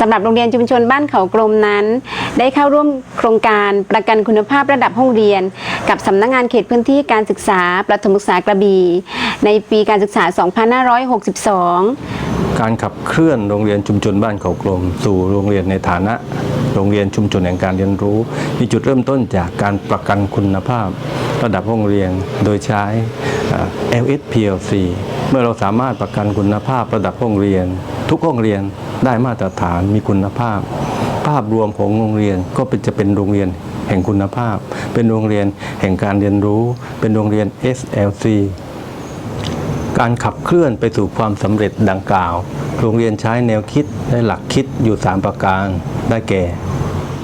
สำหรับโรงเรียนชุมชนบ้านเขากลมนั้น ได้เข้าร่วมโครงการประกันคุณภาพระดับห้องเรียน กับสำนักงานเขตพื้นที่การศึกษาประถมศึกษากระบี่ในปีการศึกษา 2562 การขับเคลื่อนโรงเรียนชุมชนบ้านเขากลม สู่โรงเรียนในฐานะโรงเรียนชุมชนแห่งการเรียนรู้ มีจุดเริ่มต้นจากการประกันคุณภาพ ระดับห้องเรียนโดยใช้ LSPLC เมื่อเราสามารถประกันคุณภาพระดับห้องเรียน ทุกห้องเรียนได้มาตรฐานมีคุณภาพ ภาพรวมของโรงเรียนก็เป็นจะเป็นโรงเรียนแห่งคุณภาพ เป็นโรงเรียนแห่งการเรียนรู้ เป็นโรงเรียน SLC การขับเคลื่อนไปสู่ความสำเร็จดังกล่าว โรงเรียนใช้แนวคิดและหลักคิดอยู่ 3 ประการ ได้แก่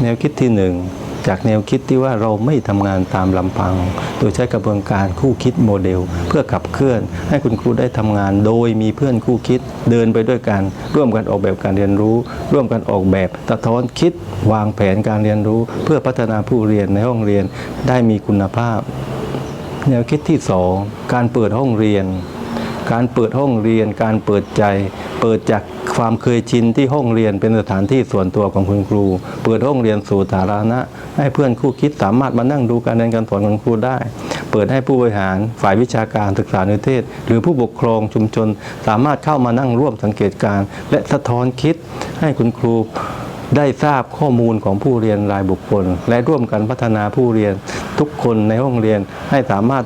แนวคิดที่ 1 จากแนวคิดที่ว่าเราไม่ทำงานตามลำพัง โดยใช้กระบวนการคู่คิดโมเดล เพื่อขับเคลื่อน ให้คุณครูได้ทำงาน โดยมีเพื่อนคู่คิดเดินไปด้วยกัน ร่วมกันออกแบบการเรียนรู้ ร่วมกันออกแบบสะท้อนคิดวางแผนการเรียนรู้ เพื่อพัฒนาผู้เรียนในห้องเรียนได้มีคุณภาพ แนวคิดที่ 2 การเปิดห้องเรียน การเปิดห้องเรียน การเปิดใจ เปิดจากความเคยชินที่ห้องเรียนเป็นสถานที่ส่วนตัวของคุณครู เปิดห้องเรียนสู่สาธารณะ ให้เพื่อนคู่คิดสามารถมานั่งดูการเรียนการสอนของครูได้ เปิดให้ผู้บริหารฝ่ายวิชาการศึกษานิเทศ หรือผู้ปกครองชุมชน สามารถเข้ามานั่งร่วมสังเกตการ และสะท้อนคิดให้คุณครูได้ทราบข้อมูลของผู้เรียนรายบุคคล และร่วมกันพัฒนาผู้เรียนทุกคนในห้องเรียนให้สามารถ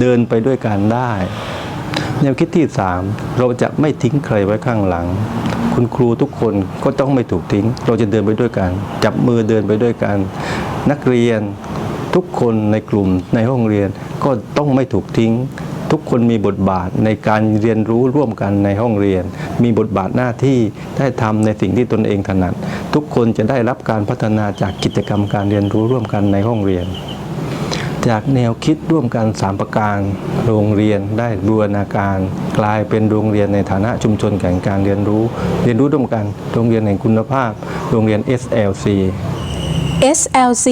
เดินไปด้วยกันได้ แนวคิดที่3เราจะไม่ทิ้งใครไว้ข้างหลัง คุณครูทุกคนก็ต้องไม่ถูกทิ้ง เราจะเดินไปด้วยกัน จับมือเดินไปด้วยกัน นักเรียนทุกคนในกลุ่มในห้องเรียนก็ต้องไม่ถูกทิ้ง ทุกคนมีบทบาทในการเรียนรู้ร่วมกันในห้องเรียน มีบทบาทหน้าที่ได้ทำในสิ่งที่ตนเองถนัด ทุกคนจะได้รับการพัฒนาจากกิจกรรมการเรียนรู้ร่วมกันในห้องเรียน จากแนวคิดร่วมกัน 3 ประการ โรงเรียนได้บูรณาการ กลายเป็นโรงเรียนในฐานะชุมชนแห่งการเรียนรู้ เรียนรู้ร่วมกัน โรงเรียนแห่งคุณภาพ โรงเรียน SLC SLC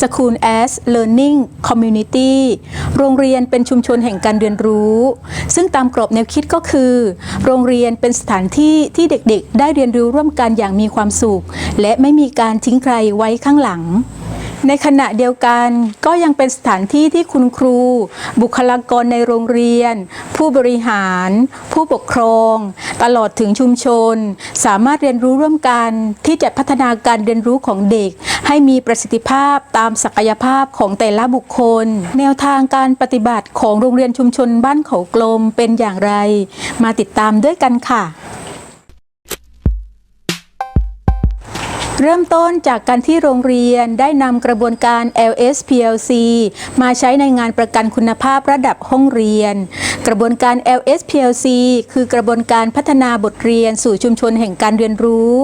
School as Learning Community โรงเรียนเป็นชุมชนแห่งการเรียนรู้ ซึ่งตามกรอบแนวคิดก็คือ โรงเรียนเป็นสถานที่ที่เด็กๆ ได้เรียนรู้ร่วมกันอย่างมีความสุข และไม่มีการทิ้งใครไว้ข้างหลัง ในขณะเดียวกันก็ยังเป็นสถานที่ที่คุณครู บุคลากรในโรงเรียน ผู้บริหาร ผู้ปกครอง ตลอดถึงชุมชน สามารถเรียนรู้ร่วมกันที่จะพัฒนาการเรียนรู้ของเด็ก ให้มีประสิทธิภาพตามศักยภาพของแต่ละบุคคล แนวทางการปฏิบัติของโรงเรียนชุมชนบ้านเขากลมเป็นอย่างไร มาติดตามด้วยกันค่ะ เริ่มต้นจากการที่โรงเรียนได้นำกระบวนการ LSPLC มาใช้ในงานประกันคุณภาพระดับห้องเรียน กระบวนการ LSPLC คือกระบวนการพัฒนาบทเรียนสู่ชุมชนแห่งการเรียนรู้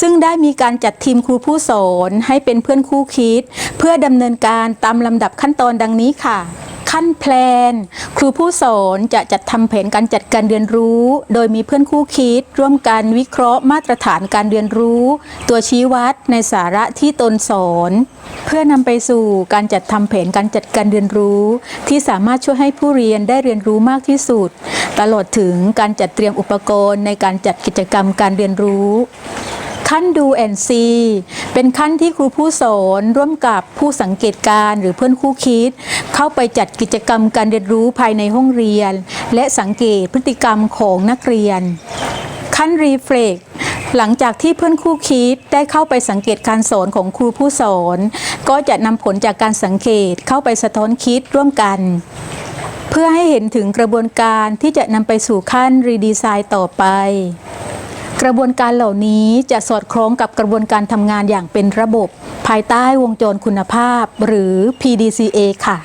ซึ่งได้มีการจัดทีมครูผู้สอนให้เป็นเพื่อนคู่คิด เพื่อดำเนินการตามลำดับขั้นตอนดังนี้ค่ะ ขั้นแพลน ครูผู้สอนจะจัดทำแผนการจัดการเรียนรู้ โดยมีเพื่อนคู่คิด ร่วมกันวิเคราะห์มาตรฐานการเรียนรู้ ตัวชี้วัดในสาระที่ตนสอน เพื่อนำไปสู่การจัดทำแผนการจัดการเรียนรู้ ที่สามารถช่วยให้ผู้เรียนได้เรียนรู้มากที่สุด ตลอดถึงการจัดเตรียมอุปกรณ์ในการจัดกิจกรรมการเรียนรู้ขั้นดูแอนซีเป็นขั้นที่ครูผู้สอนร่วมกับผู้สังเกตการณ์หรือเพื่อนคู่คิด เข้าไปจัดกิจกรรมการเรียนรู้ภายในห้องเรียน และสังเกตพฤติกรรมของนักเรียน ขั้นรีเฟล็กหลังจากที่เพื่อนคู่คิดได้เข้าไปสังเกตการสอนของครูผู้สอน ก็จะนำผลจากการสังเกตเข้าไปสะท้อนคิดร่วมกัน เพื่อให้เห็นถึงกระบวนการที่จะนำไปสู่ขั้นรีดีไซน์ต่อไป กระบวนการเหล่านี้จะสอดคล้องกับกระบวนการทำงานอย่างเป็นระบบ ภายใต้วงจรคุณภาพ หรือ PDCA ค่ะ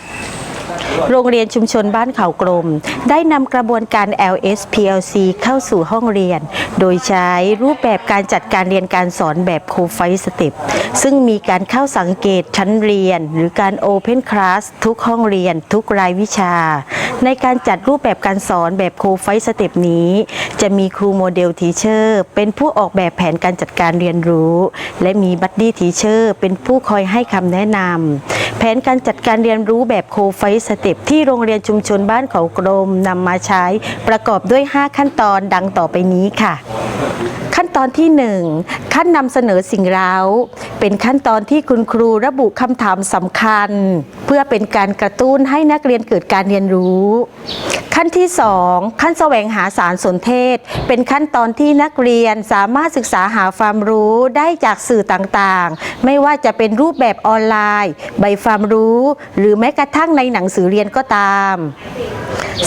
โรงเรียนชุมชนบ้านเขากลม ได้นำกระบวนการ LSPLC เข้าสู่ห้องเรียน โดยใช้รูปแบบการจัดการเรียนการสอนแบบโคไฟสเต็ปซึ่งมีการเข้าสังเกตชั้นเรียน หรือการ Open Class ทุกห้องเรียน ทุกรายวิชา ในการจัดรูปแบบการสอนแบบโคไฟสเต็ปนี้ จะมีครูโมเดลทีเชอร์เป็นผู้ออกแบบแผนการจัดการเรียนรู้ และมีบัดดี้ทีเชอร์เป็นผู้คอยให้คำแนะนำแผนการจัดการเรียนรู้แบบโคไฟสเต็ปที่โรงเรียนชุมชนบ้านเขากลมนำมาใช้ประกอบด้วย 5 ขั้นตอนดังต่อไปนี้ค่ะ ตอนที่ 1 ขั้นนำเสนอสิ่งเร้า เป็นขั้นตอนที่คุณครูระบุคำถามสำคัญ เพื่อเป็นการกระตุ้นให้นักเรียนเกิดการเรียนรู้ ขั้นที่ 2 ขั้นแสวงหาสารสนเทศ เป็นขั้นตอนที่นักเรียนสามารถศึกษาหาความรู้ได้จากสื่อต่างๆ ไม่ว่าจะเป็นรูปแบบออนไลน์ ใบความรู้ หรือแม้กระทั่งในหนังสือเรียนก็ตาม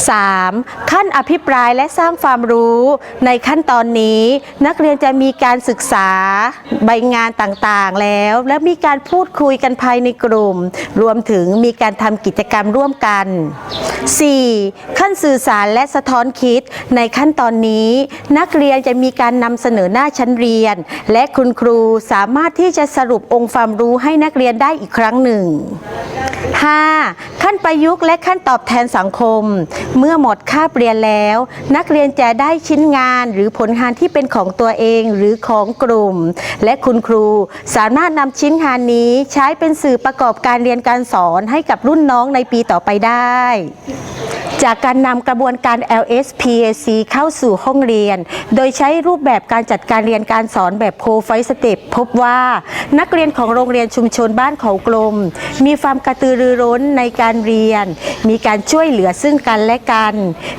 3. ขั้นอภิปรายและสร้างความรู้ ในขั้นตอนนี้นักเรียนจะมีการศึกษาใบงานต่างๆแล้ว และมีการพูดคุยกันภายในกลุ่ม รวมถึงมีการทำกิจกรรมร่วมกัน 4. ขั้นสื่อสารและสะท้อนคิด ในขั้นตอนนี้ นักเรียนจะมีการนำเสนอหน้าชั้นเรียน และคุณครูสามารถที่จะสรุปองค์ความรู้ให้นักเรียนได้อีกครั้งหนึ่ง 5. ขั้นประยุกต์และขั้นตอบแทนสังคม เมื่อหมดคาบเรียนแล้ว นักเรียนจะได้ชิ้นงานหรือผลงานที่เป็นของตัวเองหรือของกลุ่ม และคุณครูสามารถนำชิ้นงานนี้ใช้เป็นสื่อประกอบการเรียนการสอนให้กับรุ่นน้องในปีต่อไปได้ จากการนำกระบวนการ LSPAC เข้าสู่ห้องเรียน โดยใช้รูปแบบการจัดการเรียนการสอนแบบโคไฟสเต็ปพบว่านักเรียนของโรงเรียนชุมชนบ้านเขากลม มีความกระตือรือร้นในการเรียน มีการช่วยเหลือซึ่งกันและกัน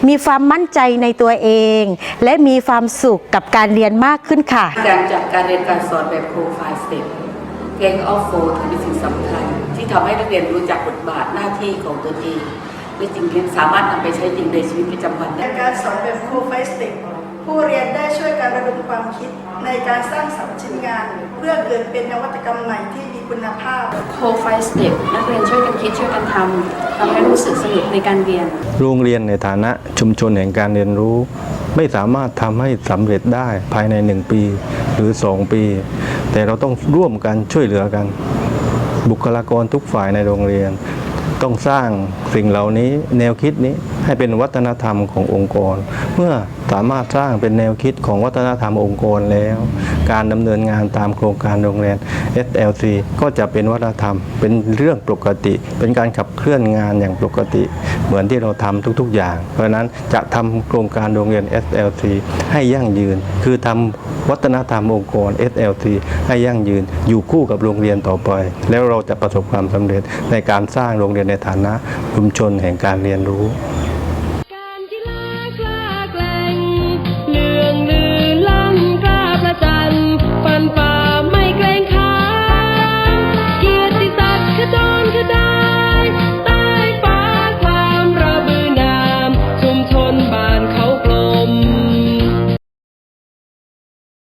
มีความมั่นใจในตัวเอง และมีความสุขกับการเรียนมากขึ้นค่ะ การจัดการเรียนการสอนแบบโปรไฟสเต็ปเพลงออฟโฟถือเป็นสิ่งสำคัญ ที่ทำให้นักเรียนรู้จักบทบาทหน้าที่ของตนเอง และจริงๆสามารถนำไปใช้จริงในชีวิตประจำวันได้ในการสอนแบบครูไฟสติกผู้เรียนได้ช่วยการระดมความคิดในการสร้างสรรค์ชิ้นงาน เพื่อเกิดเป็นนวัตกรรมใหม่ที่มีคุณภาพโคไฟสเต็ปนักเรียนช่วยกันคิดช่วยกันทำทำให้รู้สึกสนุกในการเรียน โรงเรียนในฐานะชุมชนแห่งการเรียนรู้ ไม่สามารถทำให้สำเร็จได้ภายใน 1 ปีหรือ 2 ปี แต่เราต้องร่วมกันช่วยเหลือกัน บุคลากรทุกฝ่ายในโรงเรียน ต้องสร้างสิ่งเหล่านี้แนวคิดนี้ให้เป็นวัฒนธรรมขององค์กร เมื่อสามารถสร้างเป็นแนวคิดของวัฒนธรรมองค์กรแล้ว การดำเนินงานตามโครงการโรงเรียน SLC ก็จะเป็นวัฒนธรรม เป็นเรื่องปกติ เป็นการขับเคลื่อนงานอย่างปกติ เหมือนที่เราทำทุกๆอย่าง เพราะฉะนั้นจะทำโครงการโรงเรียน SLC ให้ยั่งยืน คือทำวัฒนธรรมองค์กร SLC ให้ยั่งยืน อยู่คู่กับโรงเรียนต่อไป แล้วเราจะประสบความสำเร็จในการสร้างโรงเรียนในฐานะชุมชนแห่งการเรียนรู้